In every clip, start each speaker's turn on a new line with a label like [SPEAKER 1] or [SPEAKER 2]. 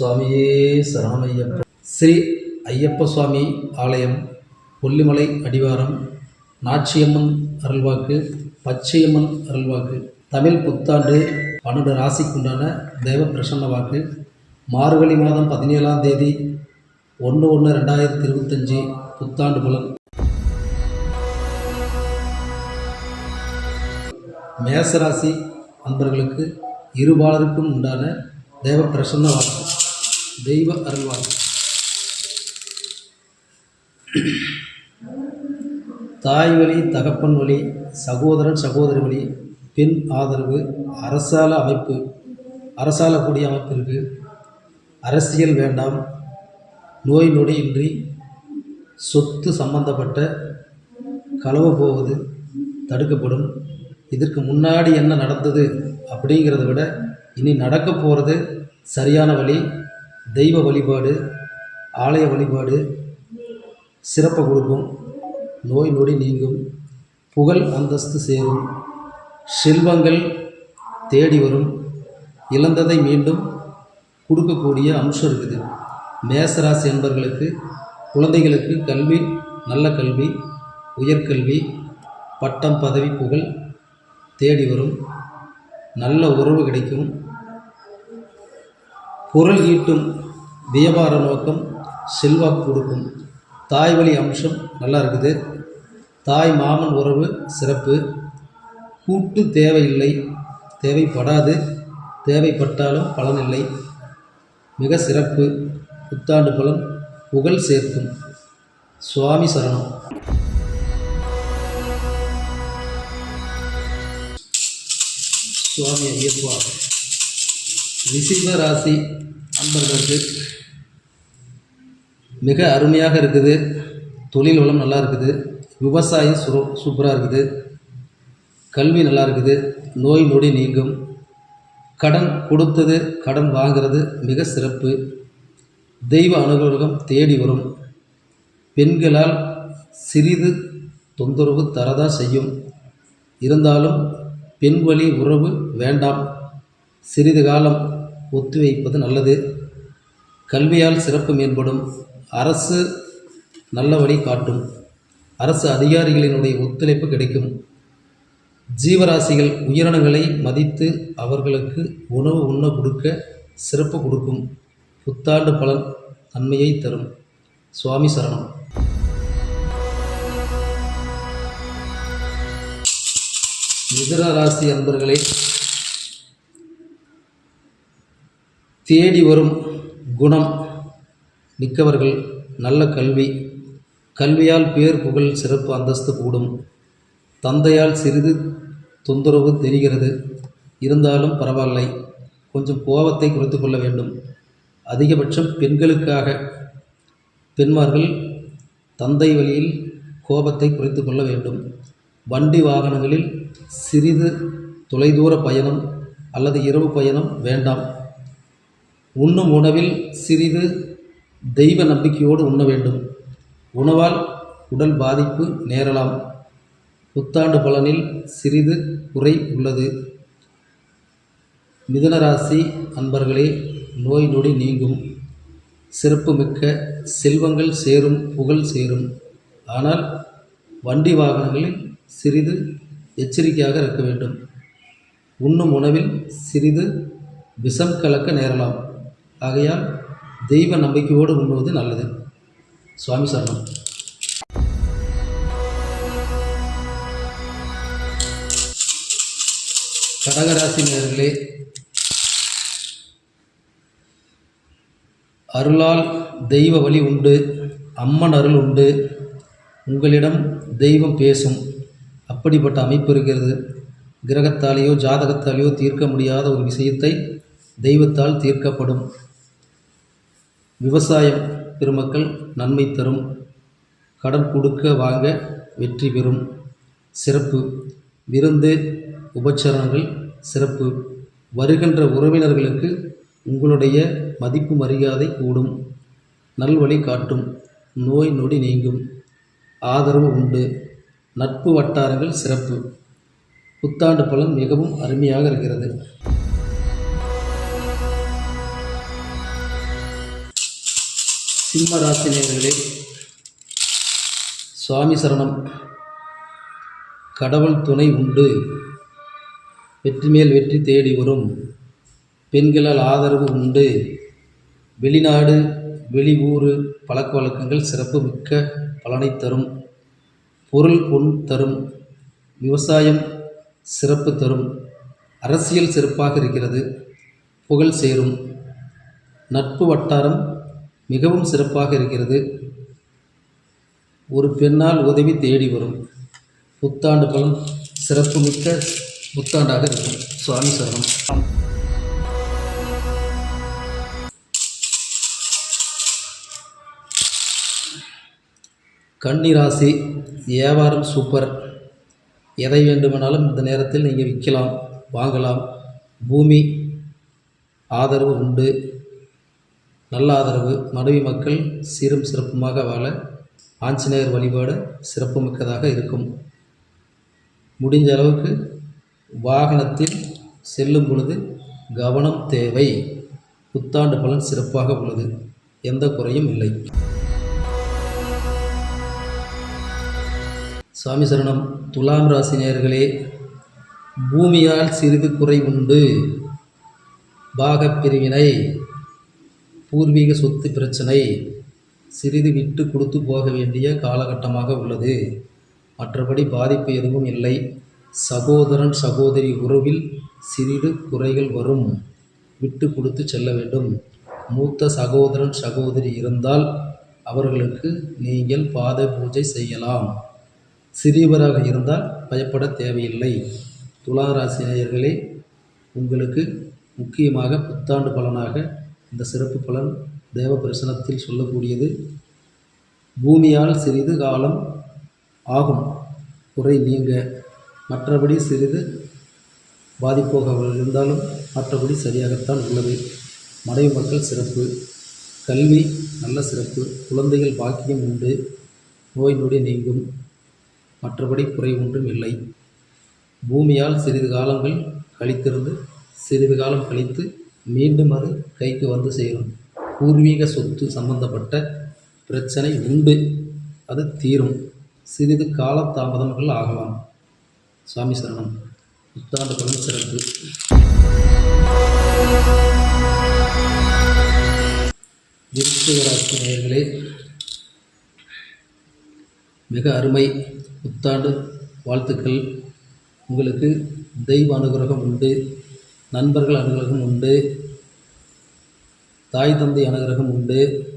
[SPEAKER 1] சுவாமியே சரணமையப்ப. ஸ்ரீ ஐயப்ப சுவாமி ஆலயம் கொல்லிமலை அடிவாரம் நாச்சியம்மன் அருள்வாக்கு பச்சையம்மன் அருள்வாக்கு தமிழ் புத்தாண்டு பன்னெண்டு ராசிக்குண்டான தேவ பிரசன்ன வாக்கு மார்கழி மாதம் பதினேழாம் தேதி ஒன்று ஒன்று ரெண்டாயிரத்தி இருபத்தஞ்சி புத்தாண்டு பலன். மேசராசி அன்பர்களுக்கு இருபாலருக்கும் உண்டான தேவ பிரசன்ன வாக்கு. தெய்வ அருள்வாக்கு. தாய் வழி தகப்பன் வழி சகோதரன் சகோதரி வழி பெண் ஆதரவு அரசால அமைப்பு அரசாலக்கூடிய கூடிய அமைப்பிற்கு அரசியல் வேண்டாம் நோய் நொடியின்றி சொத்து சம்பந்தப்பட்ட களவு போவது தடுக்கப்படும். இதற்கு முன்னாடி என்ன நடந்தது அப்படிங்கிறத விட இனி நடக்க போகிறது சரியான வழி தெய்வ வழிபாடு ஆலய வழிபாடு சிறப்பை கொடுக்கும் நோய் நொடி நீங்கும் புகழ் அந்தஸ்து சேரும் செல்வங்கள் தேடி வரும் இழந்ததை மீண்டும் கொடுக்கக்கூடிய அம்சம் இருக்குது. மேசராசி என்பர்களுக்கு குழந்தைகளுக்கு கல்வி நல்ல கல்வி உயர்கல்வி பட்டம் பதவி புகழ் தேடி வரும் நல்ல உறவு கிடைக்கும் பொருள் ஈட்டும் வியாபார நோக்கம் செல்வாக்கு கொடுக்கும். தாய் வழி அம்சம் நல்லா இருக்குது. தாய் மாமன் உறவு சிறப்பு. கூட்டு தேவையில்லை தேவைப்படாது. தேவைப்பட்டாலும் பலனில்லை. மிக சிறப்பு. புத்தாண்டு பலன் புகழ் சேர்க்கும். சுவாமி சரணம். சுவாமி ஐயப்பா. ரிஷிப ராசி அன்பர்களுக்கு மிக அருமையாக இருக்குது. தொழில் வளம் நல்லா இருக்குது. விவசாயம் சு சூப்பராக இருக்குது. கல்வி நல்லா இருக்குது. நோய் நொடி நீங்கும். கடன் கொடுத்தது கடன் வாங்கிறது மிக சிறப்பு. தெய்வ அனுகிரகம் தேடி வரும். பெண்களால் சிறிது தொந்தரவு தரதா செய்யும். இருந்தாலும் பெண் வழி உறவு வேண்டாம். சிறிது காலம் ஒத்திவைப்பது நல்லது. கல்வியால் சிறப்பு மேம்படும். அரசு நல்ல வழி காட்டும். அரசு அதிகாரிகளினுடைய ஒத்துழைப்பு கிடைக்கும். ஜீவராசிகள் உயிரினங்களை மதித்து அவர்களுக்கு உணவு உண்ண கொடுக்க சிறப்பு கொடுக்கும். புத்தாண்டு பலன் நன்மையை தரும். சுவாமி சரணம். மிதுன ராசி அன்பர்களே தேடி வரும் குணம் மிக்கவர்கள் நல்ல கல்வி. கல்வியால் பேர் புகழ் சிறப்பு அந்தஸ்து கூடும். தந்தையால் சிறிது தொந்தரவு தெரிகிறது. இருந்தாலும் பரவாயில்லை. கொஞ்சம் கோபத்தை குறைத்து கொள்ள வேண்டும். அதிகபட்சம் பெண்களுக்காக. பெண்மார்கள் தந்தை வழியில் கோபத்தை குறைத்து கொள்ள வேண்டும். வண்டி வாகனங்களில் சிறிது தொலைதூர பயணம் அல்லது இரவு பயணம் வேண்டாம். உண்ணும் உணவில் சிறிது தெய்வ நம்பிக்கையோடு உண்ண வேண்டும். உணவால் உடல் பாதிப்பு நேரலாம். புத்தாண்டு பலனில் சிறிது குறை உள்ளது. மிதுனராசி அன்பர்களே நோய் நொடி நீங்கும். சிறப்புமிக்க செல்வங்கள் சேரும் புகழ் சேரும். ஆனால் வண்டி வாகனங்களில் சிறிது எச்சரிக்கையாக இருக்க வேண்டும். உண்ணும் உணவில் சிறிது விஷம் கலக்க நேரலாம். ஆகையால் தெய்வ நம்பிக்கையோடு உண்ணுவது நல்லது. சுவாமி சரணம். கடகராசி நேர்களே அருளால் தெய்வ வழி உண்டு அம்மன் அருள் உண்டு உங்களிடம் தெய்வம் பேசும். அப்படிப்பட்ட அமைப்பு இருக்கிறது. கிரகத்தாலேயோ ஜாதகத்தாலேயோ தீர்க்க முடியாத ஒரு விஷயத்தை தெய்வத்தால் தீர்க்கப்படும். விவசாயம் பெருமக்கள் நன்மை தரும். கடன் கொடுக்க வாங்க வெற்றி பெறும். சிறப்பு. விருந்து உபச்சரணங்கள் சிறப்பு. வருகின்ற உறவினர்களுக்கு உங்களுடைய மதிப்பு மரியாதை கூடும். நல்வழி காட்டும். நோய் நொடி நீங்கும். ஆதரவு உண்டு. நட்பு வட்டாரங்கள் சிறப்பு. புத்தாண்டு பலன் மிகவும் அருமையாக இருக்கிறது. சிம்ம ராசினியர்களே சுவாமி சரணம். கடவுள் துணை உண்டு. வெற்றி மேல் வெற்றி தேடி வரும். பெண்களால் ஆதரவு உண்டு. வெளிநாடு வெளி ஊர் பழக்க வழக்கங்கள் சிறப்பு மிக்க பலனை தரும். பொருள் பொன் தரும். விவசாயம் சிறப்பு தரும். அரசியல் சிறப்பாக இருக்கிறது. புகழ் சேரும். நட்பு வட்டாரம் மிகவும் சிறப்பாக இருக்கிறது. ஒரு பெண்ணால் உதவி தேடி வரும். புத்தாண்டு பலன் சிறப்புமிக்க புத்தாண்டாக இருக்கும். சுவாமி சரணம். கன்னிராசி வியாபாரம் சூப்பர். எதை வேண்டுமானாலும் இந்த நேரத்தில் நீங்கள் விற்கலாம் வாங்கலாம். பூமி ஆதரவு உண்டு. நல்ல ஆதரவு மனைவி மக்கள் சீரும் சிறப்புமாக வாழ ஆஞ்சநேயர் வழிபாடு சிறப்புமிக்கதாக இருக்கும். முடிஞ்ச அளவுக்கு வாகனத்தில் செல்லும் பொழுது கவனம் தேவை. புத்தாண்டு பலன் சிறப்பாக உள்ளது. எந்த குறையும் இல்லை. சாமி சரணம். துலாம் ராசி நேர்களே பூமியால் சிறிது குறை உண்டு. பாகப் பிரிவினை பூர்வீக சொத்து பிரச்சனை. சிறிது விட்டு கொடுத்து போக வேண்டிய காலகட்டமாக உள்ளது. மற்றபடி பாதிப்பு எதுவும் இல்லை. சகோதரன் சகோதரி உறவில் சிறிது குறைகள் வரும். விட்டு கொடுத்து செல்ல வேண்டும். மூத்த சகோதரன் சகோதரி இருந்தால் அவர்களுக்கு நீங்கள் பாத பூஜை செய்யலாம். சிறியவராக இருந்தால் பயப்பட தேவையில்லை. துலா ராசி நேயர்களே உங்களுக்கு முக்கியமாக புத்தாண்டு பலனாக இந்த சிறப்பு பலன் தேவ பிரசனத்தில் சொல்லக்கூடியது. பூமியால் சிறிது காலம் ஆகும். குறை நீங்க. மற்றபடி சிறிது பாதிப்போக இருந்தாலும் மற்றபடி சரியாகத்தான் உள்ளது. மனைவி மக்கள் சிறப்பு. கல்வி நல்ல சிறப்பு. குழந்தைகள் பாக்கியம் உண்டு. நோய் நொடி நீங்கும். மற்றபடி குறை ஒன்றும் இல்லை. பூமியால் சிறிது காலங்கள் கழித்திருந்து சிறிது காலம் கழித்து மீண்டும் அது கைக்கு வந்து சேரும். பூர்வீக சொத்து சம்பந்தப்பட்ட பிரச்சனை உண்டு. அது தீரும். சிறிது கால தாமதங்கள் ஆகலாம். சாமி சரணம். புத்தாண்டு பலன் சிறப்பு. விருச்சிகராசி நேயர்களே மிக அருமை புத்தாண்டு வாழ்த்துக்கள். உங்களுக்கு தெய்வ அனுகிரகம் உண்டு. நண்பர்கள் அனுகிரகம் உண்டு. தாய் தந்தை அனுகிரகம் உண்டு.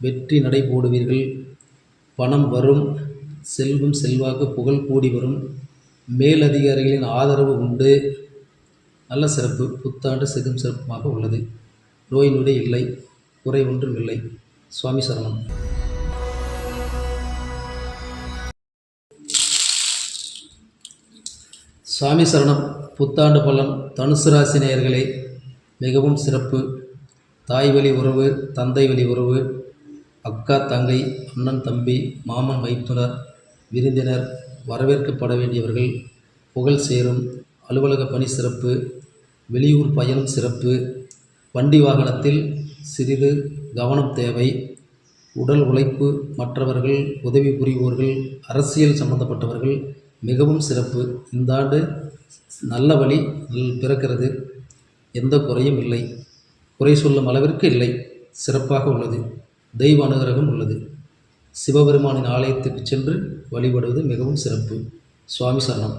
[SPEAKER 1] வெற்றி நடை போடுவீர்கள். பணம் வரும். செல்வம் செல்வாக்கு புகழ் கூடி வரும். மேலதிகாரிகளின் ஆதரவு உண்டு. நல்ல சிறப்பு. புத்தாண்டு சிறும் சிறப்புமாக உள்ளது. நோய் நொடி இல்லை. குறை ஒன்றும் இல்லை. சுவாமி சரணம். சுவாமி சரணம். புத்தாண்டு பலன் தனுசு ராசி நேயர்களே மிகவும் சிறப்பு. தாய் வழி உறவு தந்தை வழி உறவு அக்கா தங்கை அண்ணன் தம்பி மாமன் மைத்துனர் விருந்தினர் வரவேற்கப்பட வேண்டியவர்கள் புகழ் சேரும் அலுவலக பணி சிறப்பு வெளியூர் பயணம் சிறப்பு வண்டி வாகனத்தில் சிறிது கவனம் தேவை உடல் உழைப்பு மற்றவர்கள் உதவி புரிவோர்கள் அரசியல் சம்பந்தப்பட்டவர்கள் மிகவும் சிறப்பு. இந்த ஆண்டு நல்ல வழி பிறக்கிறது. எந்த குறையும் இல்லை. குறை சொல்லும் அளவிற்கு இல்லை. சிறப்பாக உள்ளது. தெய்வ அனுகிரகம் உள்ளது. சிவபெருமானின் ஆலயத்துக்கு சென்று வழிபடுவது மிகவும் சிறப்பு. சுவாமி சரணம்.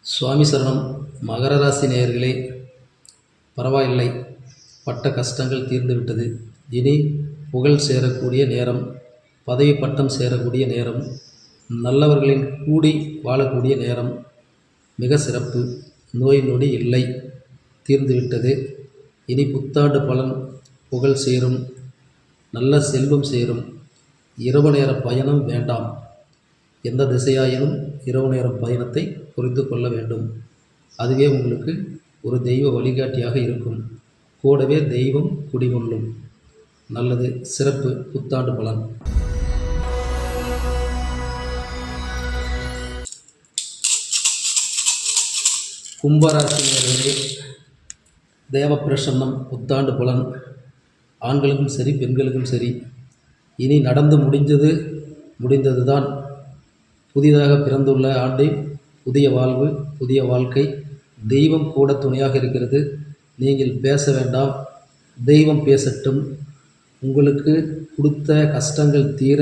[SPEAKER 1] சுவாமி சரணம். மகர ராசி நேயர்களே பரவாயில்லை. பட்ட கஷ்டங்கள் தீர்ந்துவிட்டது. இனி புகழ் சேரக்கூடிய நேரம் பதவி பட்டம் சேரக்கூடிய நேரம் நல்லவர்களின் கூடி வாழக்கூடிய நேரம் மிக சிறப்பு. நோய் நொடி இல்லை. தீர்ந்துவிட்டது. இனி புத்தாண்டு பலன் புகழ் சேரும். நல்ல செல்வம் சேரும். இரவு நேர பயணம் வேண்டாம். எந்த திசையாயினும் இரவு நேர பயணத்தை புரிந்து கொள்ள வேண்டும். அதுவே உங்களுக்கு ஒரு தெய்வ வழிகாட்டியாக இருக்கும். கூடவே தெய்வம் குடிகொள்ளும். நல்லது சிறப்பு புத்தாண்டு பலன். கும்பராசினியர்களே தேவ பிரசன்னம் புத்தாண்டு பலன். ஆண்களுக்கும் சரி பெண்களுக்கும் சரி இனி நடந்து முடிஞ்சது முடிந்தது தான் புதிதாக பிறந்துள்ள ஆண்டை புதிய வாழ்வு புதிய வாழ்க்கை தெய்வம் கூட துணையாக இருக்கிறது. நீங்கள் பேச வேண்டாம். தெய்வம் பேசட்டும். உங்களுக்கு கொடுத்த கஷ்டங்கள் தீர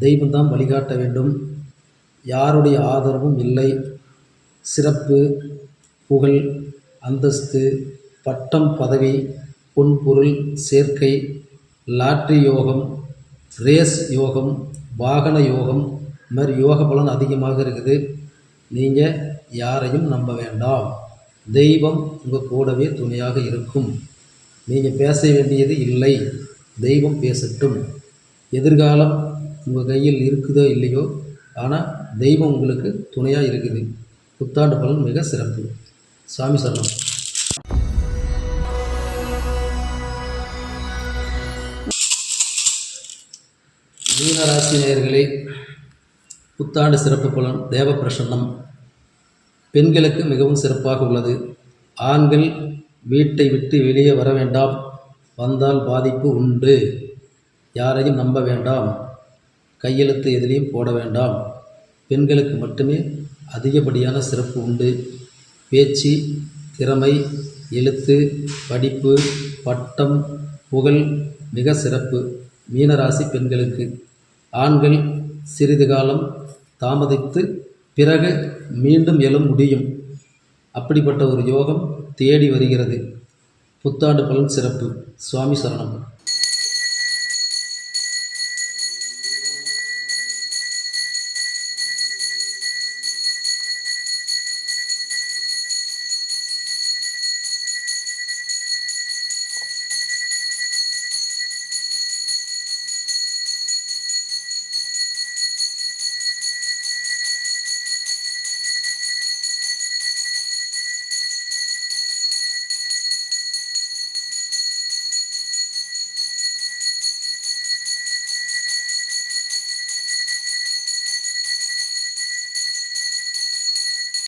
[SPEAKER 1] தெய்வம்தான் வழிகாட்ட வேண்டும். யாருடைய ஆதரவும் இல்லை. சிறப்பு புகழ் அந்தஸ்து பட்டம் பதவி பொன் பொருள் சேர்க்கை லாட்ரி யோகம் ரேஸ் யோகம் வாகன யோகம் இது மாதிரி யோக பலன் அதிகமாக இருக்குது. நீங்கள் யாரையும் நம்ப வேண்டாம். தெய்வம் உங்கள் கூடவே துணையாக இருக்கும். நீங்கள் பேச வேண்டியது இல்லை. தெய்வம் பேசட்டும். எதிர்காலம் உங்கள் கையில் இருக்குதோ இல்லையோ ஆனால் தெய்வம் உங்களுக்கு துணையாக இருக்குது. புத்தாண்டு பலன் மிக சிறப்பு. சாமி சரணம். மீனராசி நேயர்களே புத்தாண்டு சிறப்பு பலன் தேவ பிரசன்னம். பெண்களுக்கு மிகவும் சிறப்பாக உள்ளது. ஆண்கள் வீட்டை விட்டு வெளியே வர வேண்டாம். வந்தால் பாதிப்பு உண்டு. யாரையும் நம்ப வேண்டாம். கையெழுத்து எதிலையும் போட வேண்டாம். பெண்களுக்கு மட்டுமே அதிகப்படியான சிறப்பு உண்டு. பேச்சு திறமை எழுத்து படிப்பு பட்டம் புகழ் மிக சிறப்பு. மீனராசி பெண்களுக்கு. ஆண்கள் சிறிது காலம் தாமதித்து பிறகு மீண்டும் எழும் முடியும். அப்படிப்பட்ட ஒரு யோகம் தேடி வருகிறது. புத்தாண்டு பலன் சிறப்பு. சுவாமி சரணம்.